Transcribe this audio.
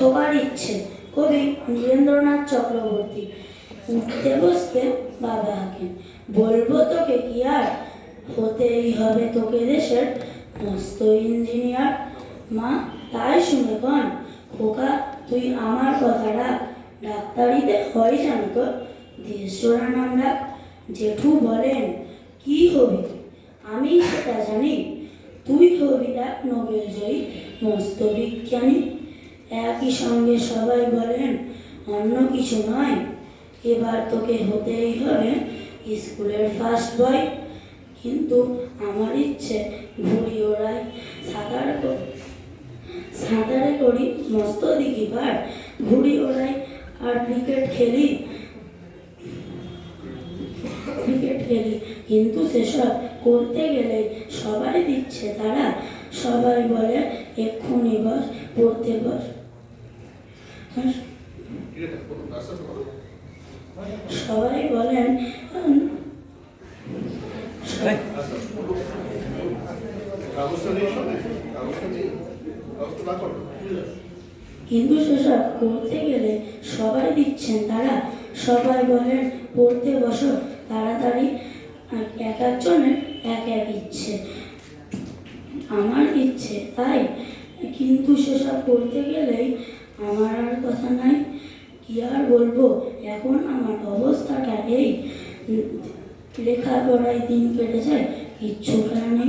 তোমার ইচ্ছে। কবি নীরেন্দ্রনাথ চক্রবর্তী। উঠতে বসতে বাবা বলব তোকে কি আর? হতেই হবে তোকে দেশের মস্ত ইঞ্জিনিয়ার। মা, তাই শুনে কন, খোকা, তুই আমার কথা রাখ ডাক্তারিতে হয় জানো তো? দেশজোড়া নাম রাখ, জেঠু বলেন, কি হবি আমি সেটা জানি। তুই হবি এক নোবেল জয়ী, মস্ত বিজ্ঞানী একই সঙ্গে সবাই বলেন, অন্য কিছু নয়। এবার তোকে হতেই হবে স্কুলের ফার্স্ট বয় কিন্তু আমার ইচ্ছে ঘুড়ি ওড়াই সাঁতার সাঁতারে করি মস্ত দিঘি পার। ঘুড়ি ওড়াই আর ক্রিকেট খেলি। ক্রিকেট খেলি। কিন্তু সেসব করতে গেলে সবাই দিচ্ছে, তারা সবাই বলে, এক্ষুনি বস, পড়তে বস সবাই বলেন উম, কাগজটা নেই সঙ্গে কাগজটা নেই কাগজটা বার করো কিন্তু সেসব করতে গেলে সবাই দিচ্ছেন তারা। সবাই বলেন পড়তে বসো তাড়াতাড়ি। এক একজনের এক এক ইচ্ছে আমার ইচ্ছে তাই। কিন্তু সেসব করতে গেলেই আমার আর কথা নাই। কি আর বলব? এখন আমার অবস্থাটা এই। লেখা লেখাপড়ায় দিন কেটেছে কিচ্ছু কারণে